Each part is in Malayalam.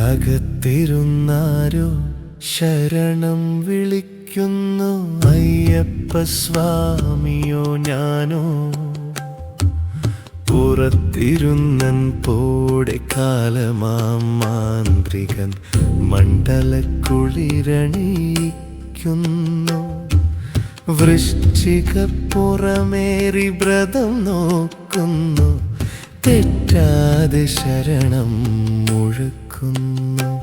അകത്തിരുന്നാരോ ശരണം വിളിക്കുന്നു അയ്യപ്പ സ്വാമിയോ ഞാനോ? പുറത്തിരുന്നൻ പോടെ കാലമാം മാന്ത്രികൻ മണ്ഡലക്കുളിരണീക്കുന്നു വൃശ്ചിക പുറമേറി വ്രതം നോക്കുന്നു. തെറ്റാതെ ശരണം മുഴക്കുന്നു.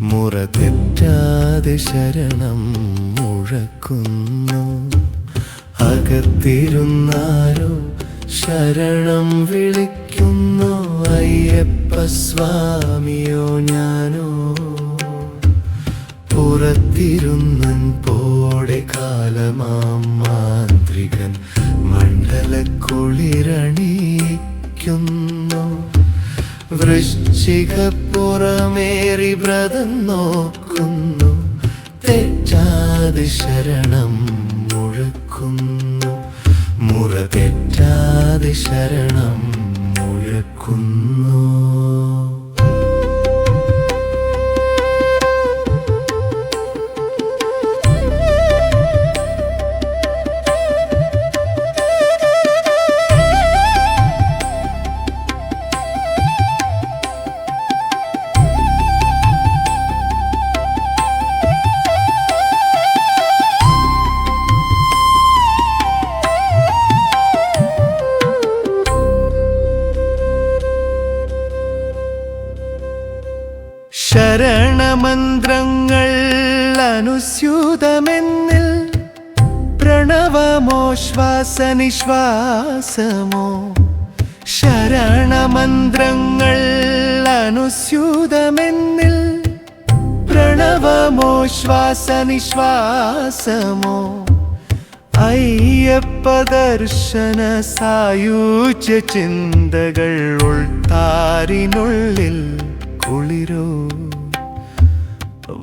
മുറ തെറ്റാതെ ശരണം മുഴക്കുന്നു. അകത്തിരുന്നാരോ ശരണം വിളിക്കുന്നു. അയ്യപ്പ സ്വാമിയോ ഞാനോ. പുറത്തിരുന്നൻ പോടെ കാലമാം മാന്ത്രികൻ. മണ്ഡലക്കുളിരണിയിക്കുന്നു വൃശ്ചിക പുറമേറി വ്രതം നോക്കുന്നു. തെറ്റാതെ ശരണം മുഴക്കുന്നു. മുറ തെറ്റാതെ ശരണം മുഴക്കുന്നു. ശരണമന്ത്രങ്ങൾ അനുസ്യൂതമെന്നിൽ പ്രണവമോ ശ്വാസനിശ്വാസമോ ശരണമന്ത്രങ്ങൾ അനുസ്യൂതമെന്നിൽ പ്രണവമോ ശ്വാസനിശ്വാസമോ അയ്യപ്പ ദർശന സായുജ്യ ചിന്തകൾ ഉൾത്താരിനുള്ളിൽ കുളിരോ?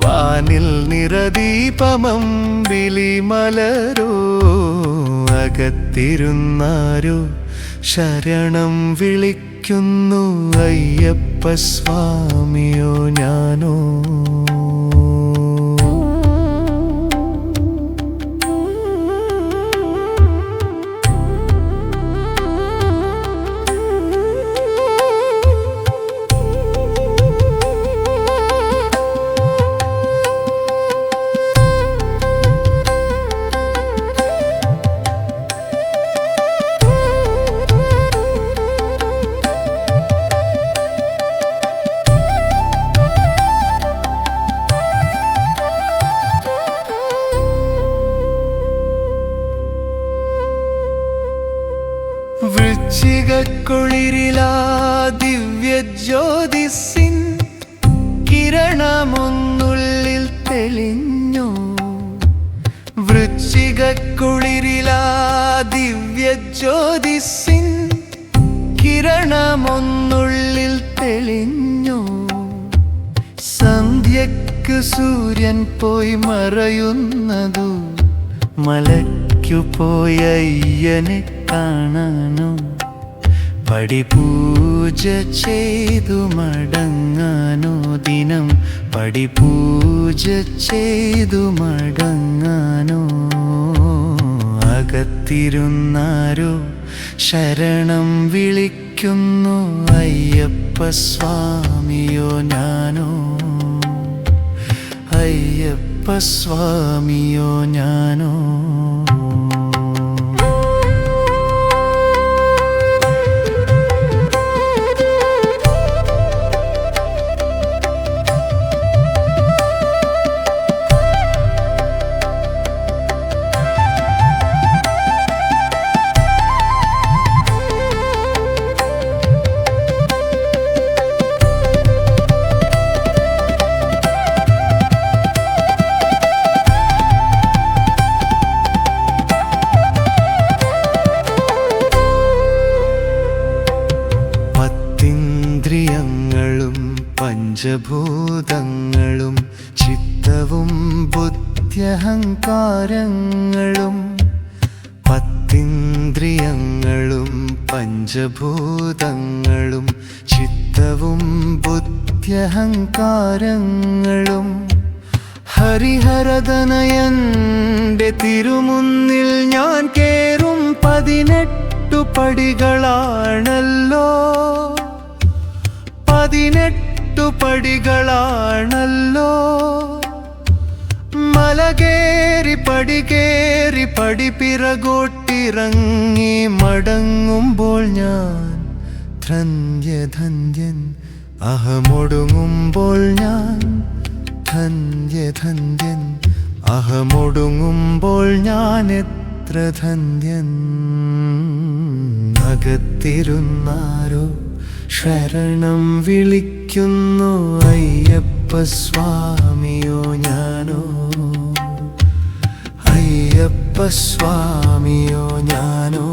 വാനിൽ നിറദീപമം വിളിമലരോ. അകത്തിരുന്നാരോ. ശരണം വിളിക്കുന്നു അയ്യപ്പ സ്വാമിയോ ഞാനോ. ജ്യോതിസിൻ കിരണമൊന്നുള്ളിൽ തെളിഞ്ഞു. വൃശ്ചികക്കുളിരിലാ ദിവ്യ ജ്യോതിസിൻ കിരണമൊന്നുള്ളിൽ തെളിഞ്ഞു. സന്ധ്യക്ക് സൂര്യൻ പോയി മറയുന്നതു മലയ്ക്കു പോയ അയ്യനെ കാണാനോ? പടിപൂജ ചെയ്തു മടങ്ങാനോ ദിനം. പടിപൂജ ചെയ്തു മടങ്ങാനോ അകത്തിരുന്നാരോ? ശരണം വിളിക്കുന്നു അയ്യപ്പ സ്വാമിയോ ഞാനോ? അയ്യപ്പ സ്വാമിയോ ഞാനോ? പഞ്ചഭൂതങ്ങളും ചിത്തവും ബുദ്ധ്യഹങ്കാരങ്ങളും പത്തിന്ദ്രിയങ്ങളും പഞ്ചഭൂതങ്ങളും ചിത്തവും ബുദ്ധ്യഹങ്കാരങ്ങളും. ഹരിഹരതനയന്റെ തിരുമുന്നിൽ ഞാൻ കേറും പതിനെട്ടു പടികളാണല്ലോ. പതിനെട്ടു പടികളാണല്ലോ മലകേറി പടികേറി പടിപിറകോട്ടിറങ്ങി മടങ്ങുമ്പോൾ ഞാൻ ധന്യധന്യൻ അഹമൊടുങ്ങുമ്പോൾ ഞാൻ ധന്യധന്യൻ അഹമൊടുങ്ങുമ്പോൾ ഞാൻ എത്ര ധന്യൻ. അകത്തിരുന്നാരോ ശരണം വിളിക്കുന്നു അയ്യപ്പ സ്വാമിയോ ഞാനോ? അയ്യപ്പ സ്വാമിയോ ഞാനോ?